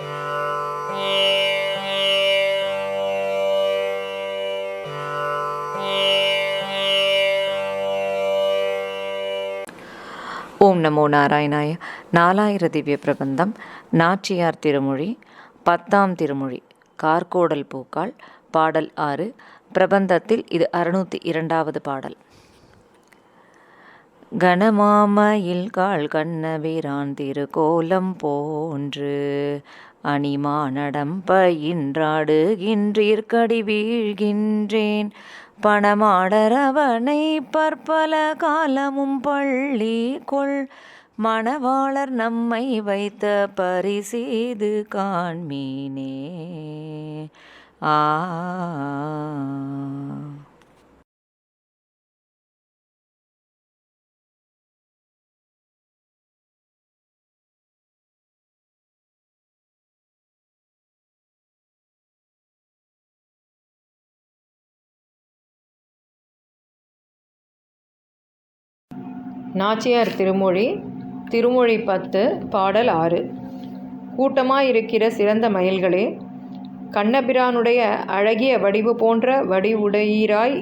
ஓம் நமோ நாராயணாய. நாலாயிர திவ்ய பிரபந்தம். நாச்சியார் திருமொழி. பத்தாம் திருமொழி. கார்கோடல் பூக்கால். பாடல் ஆறு. பிரபந்தத்தில் இது அறுநூற்றி இரண்டாவது பாடல். கணமாமயில் கால் கண்ணபிரான் திருக்கோலம் போன்று அணிமா நடம்பயின்றாடுகின்றீர் கடி வீழ்கின்றேன். பணமாடரவனை பற்பல காலமும் பள்ளி கொள். மணவாளர் நம்மை வைத்த பரிசீது காண்மீனே. ஆ நாச்சியார் திருமொழி திருமொழி பத்து பாடல் ஆறு. கூட்டமாக இருக்கிற சிறந்த மயில்களே கண்ணபிரானுடைய அழகிய வடிவு போன்ற வடிவுடையீராய்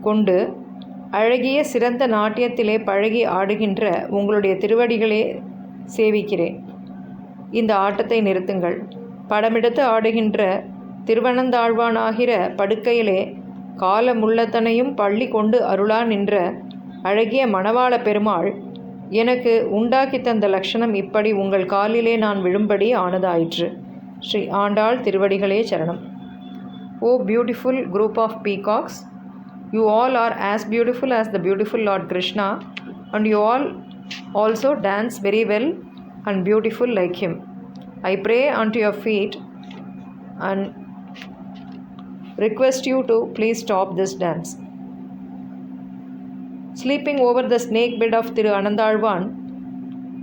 கொண்டு அழகிய சிறந்த நாட்டியத்திலே பழகி ஆடுகின்ற உங்களுடைய திருவடிகளே சேவிக்கிறேன். இந்த ஆட்டத்தை நிறுத்துங்கள். படமெடுத்து ஆடுகின்ற திருவனந்தாழ்வானாகிற படுக்கையிலே காலமுள்ளத்தனையும் பள்ளி கொண்டு அருளா நின்ற அழகிய மணவாள பெருமாள் எனக்கு உண்டாக்கி தந்த லட்சணம் இப்படி உங்கள் காலிலே நான் விழும்படி ஆனதாயிற்று. ஸ்ரீ ஆண்டாள் திருவடிகளே சரணம். ஓ beautiful group of peacocks you all are as beautiful as the beautiful Lord Krishna and you all also dance very well and beautiful like him. I pray on to your feet and request you to please stop this dance. Sleeping over the snake bed of Thiru Anandalvan,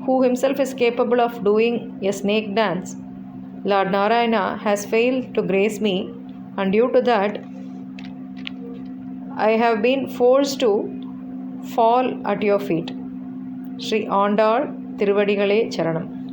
who himself is capable of doing a snake dance, Lord Narayana has failed to grace me, and due to that, I have been forced to fall at your feet. Sri Andal Tiruvadigalе Charanam.